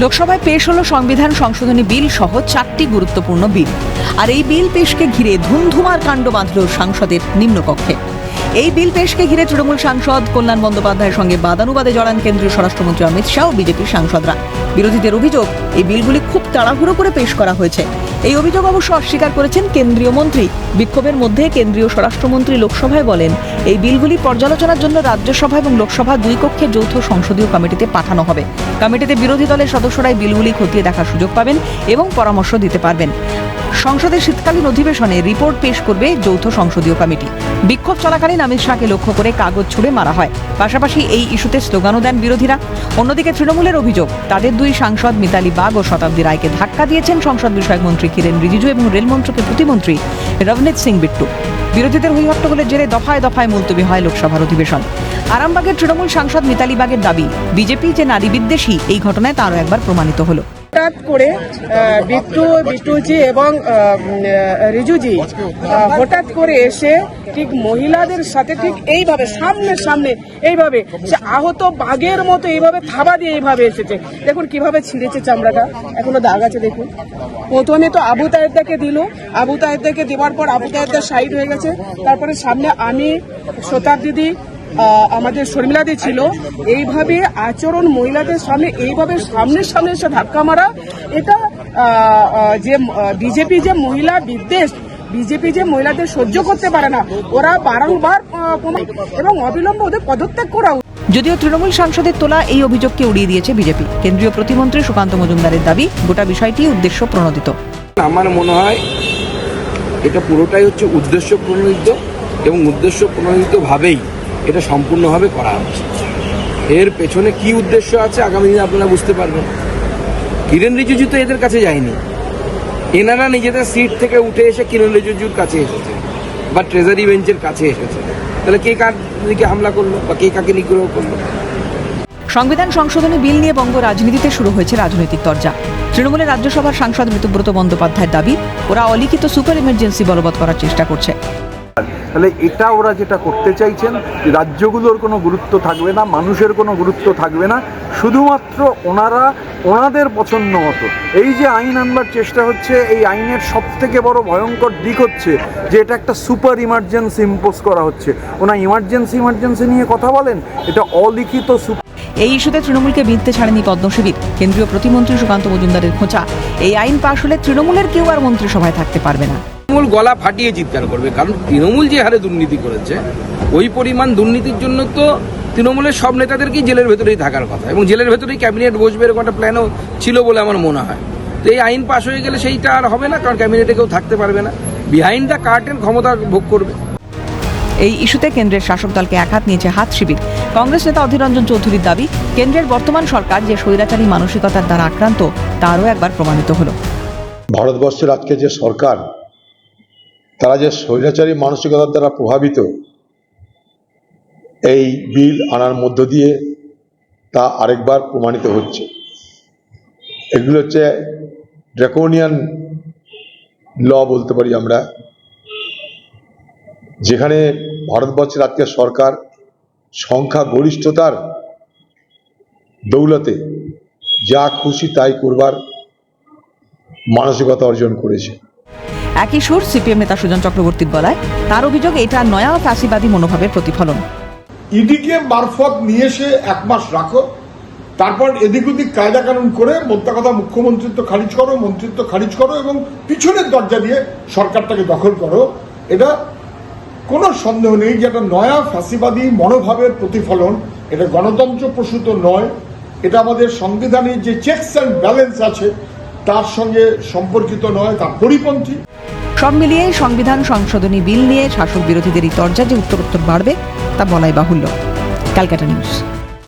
লোকসভায় পেশ হলো সংবিধান সংশোধনী বিল সহ চারটি গুরুত্বপূর্ণ বিল। আর এই বিল পেশকে ঘিরে ধুমধুমার কাণ্ড বাঁধল সাংসদের নিম্নকক্ষে। এই বিল পেশকে ঘিরে তৃণমূল সাংসদ কল্যাণ বন্দ্যোপাধ্যায়ের সঙ্গে বাদানুবাদে জড়ান কেন্দ্রীয় স্বরাষ্ট্রমন্ত্রী অমিত শাহ ও বিজেপির সাংসদরা। বিরোধীদের অভিযোগ, এই বিলগুলি খুব তাড়াহুড়ো করে পেশ করা হয়েছে। এই অভিযোগ অবশ্য অস্বীকার করেছেন কেন্দ্রীয় মন্ত্রী। বিক্ষোভের মধ্যে কেন্দ্রীয় স্বরাষ্ট্রমন্ত্রী লোকসভায় বলেন, এই বিলগুলি পর্যালোচনার জন্য রাজ্যসভা এবং লোকসভা দুই কক্ষের যৌথ সংসদীয় কমিটিতে পাঠানো হবে। কমিটিতে বিরোধী দলের সদস্যরাই বিলগুলি খতিয়ে দেখার সুযোগ পাবেন এবং পরামর্শ দিতে পারবেন। সংসদের শীতকালীন অধিবেশনে রিপোর্ট পেশ করবে যৌথ সংসদীয় কমিটি। বিক্ষোভ চলাকালীন অমিত শাহকে লক্ষ্য করে কাগজ ছুড়ে মারা হয়। পাশাপাশি এই ইস্যুতে স্লোগানও দেন বিরোধীরা। অন্যদিকে তৃণমূলের অভিযোগ, তাদের দুই সাংসদ মিতালি বাগ ও শতাব্দী রায়কে ধাক্কা দিয়েছেন সংসদ বিষয়ক মন্ত্রী কিরেন রিজিজু এবং রেলমন্ত্রকের প্রতিমন্ত্রী রবনীত সিং বিট্টু। বিরোধীদের হইহট্টগোলের জেরে দফায় দফায় মুলতবি হয় লোকসভার অধিবেশন। আরামবাগের তৃণমূল সাংসদ মিতালি বাগের দাবি, বিজেপি যে নারী বিদ্বেষী, এই ঘটনায় তারও একবার প্রমাণিত হলো। হঠাৎ করে বিট্টু বিট্টুজি এবং রিজুজি হঠাৎ করে এসে ঠিক মহিলাদের সাথে ঠিক এইভাবে সামনে সামনে এইভাবে সে আহত বাঘের মতো এইভাবে থাবা দিয়ে এইভাবে এসেছে। দেখুন কীভাবে ছিঁড়েছে চামড়াটা। এখনও দাগ আছে দেখুন। প্রথমে তো আবু তায়েদাকে দিল। আবু তায়েদাকে দেওয়ার পর আবু তায়েদা সাইড হয়ে গেছে। তারপরে সামনে আমি শতাব্দী আহ, আমাদের শর্মিলাদি ছিল এইভাবে আচরণ মহিলাদের সামনে এইভাবে সামনে সামনে এসে ধাক্কা মারা এটা যে বিজেপি যে মহিলা বিদ্বেষ বিজেপি যে মহিলাদের সহ্য করতে পারে না ওরা বারংবার এবং অবিলম্বে ওদের পদত্যাগ করা যদিও তৃণমূল সাংসদের তোলা এই অভিযোগকে উড়িয়ে দিয়েছে বিজেপি। কেন্দ্রীয় প্রতিমন্ত্রী সুকান্ত মজুমদারের দাবি গোটা বিষয়টি উদ্দেশ্য প্রণোদিত। আমার মনে হয় এটা পুরোটাই হচ্ছে উদ্দেশ্য প্রণোদিত এবং উদ্দেশ্য প্রণোদিতভাবেই এটা সম্পূর্ণভাবে করা হচ্ছে এর পেছনে কি উদ্দেশ্য আছে আগামী দিনে আপনারা বুঝতে পারবেন। কিরেন রিজিজু তো এদের কাছে যায়নি। এনারা নিজেদের সিট থেকে উঠে এসে কিরেন রিজিজুর কাছে এসেছে বা ট্রেজারি বেঞ্চের কাছে এসেছে। তাহলে কে কার দিকে হামলা করল বা কে কাকে নিগ্রহ করল? সংবিধান সংশোধনী বিল নিয়ে বঙ্গ রাজনীতিতে শুরু হয়েছে রাজনৈতিক তরজা। তৃণমূলের রাজ্যসভার সাংসদ ঋতুব্রত বন্দ্যোপাধ্যায়ের দাবি, ওরা অলিখিত সুপার ইমার্জেন্সি বলবৎ করার চেষ্টা করছে। তাহলে এটা ওরা যেটা করতে চাইছেন, রাজ্যগুলোর কোনো গুরুত্ব থাকবে না, মানুষের কোনো গুরুত্ব থাকবে না, শুধুমাত্র ওনারা ওনাদের পছন্দ মতো। এই যে আইন আনবার চেষ্টা হচ্ছে, এই আইনের সব থেকে বড় ভয়ঙ্কর দিক হচ্ছে যে এটা একটা সুপার ইমার্জেন্সি ইম্পোজ করা হচ্ছে। ওনা ইমার্জেন্সি ইমার্জেন্সি নিয়ে কথা বলেন, এটা অলিখিত এই ইস্যুতে তৃণমূলকে বিনতে ছাড়েনি পদ্মশিবির কেন্দ্রীয় প্রতিমন্ত্রী সুকান্ত মজুমদারের খোঁচা। এই আইন পাশ হলে তৃণমূলের কেউ আর মন্ত্রিসভায় থাকতে পারবে না। তৃণমূল গলা ফাটিয়ে চিৎকার করবে। কারণ তৃণমূল যে হারে দুর্নীতি করেছে ওই পরিমাণ দুর্নীতির জন্য তো তৃণমূলের সব নেতাদেরকেই জেলের ভেতরেই থাকার কথা। এবং জেলের ভেতরেই ক্যাবিনেট বসবে এরকম একটা প্ল্যানও ছিল বলে আমার মনে হয়। তো এই আইন পাশ হয়ে গেলে সেইটা আর হবে না কারণ ক্যাবিনেটে কেউ থাকতে পারবে না। বিহাইন্ড দ্য কার্টেন ক্ষমতা ভোগ করবে। এই ইস্যুতে কেন্দ্রের শাসক দলকে একহাত নিয়েছে হাত শিবির। কংগ্রেস নেতা অধীর রঞ্জন চৌধুরীর দাবি কেন্দ্রের বর্তমান সরকার যে স্বৈরাচারী মানসিকতার দ্বারা আক্রান্ত তারও একবার প্রমাণিত হলো। ভারতবর্ষের আজকে যে সরকার তারা যে স্বৈরাচারী মানসিকতার দ্বারা প্রভাবিত, এই বিল আনার মধ্য দিয়ে তা আরেকবার প্রমাণিত হচ্ছে। এগুলো হচ্ছে ড্রাকোনিয়ান ল বলতে পারি আমরা। যেখানে ভারতবর্ষের আজকের সরকার সংখ্যা গরিষ্ঠতার দৌলতে যা খুশি তাই করবার মানসিকতা অর্জন করেছে। একই সুর সিপিএম নেতা সুজন চক্রবর্তীর বলায় তার অভিযোগ, এটা নয়া ফ্যাসিবাদী মনোভাবের প্রতিফলন। ইডিকে মারফত নিয়ে এসে এক মাস রাখো। তারপর এদিক ওদিক কায়দা কানুন করে মোদ্দা কথা মুখ্যমন্ত্রিত্ব খারিজ করো, মন্ত্রিত্ব খারিজ করো এবং পিছনের দরজা দিয়ে সরকারটাকে দখল করো। এটা কোনো সন্দেহ নেই যে একটা নয়া ফ্যাসিবাদী মনোভাবের প্রতিফলন। এটা গণতন্ত্র প্রসূত নয়। এটা আমাদের সংবিধানের যে চেকস অ্যান্ড ব্যালেন্স আছে, তার সঙ্গে সম্পর্কিত নয়, তার পরিপন্থী। সব মিলিয়ে সংবিধান সংশোধনী বিল নিয়ে শাসক বিরোধীদের এই তরজা যে উত্তরোত্তর বাড়বে তা বলাই বাহুল্য। ক্যালকাটা নিউজ।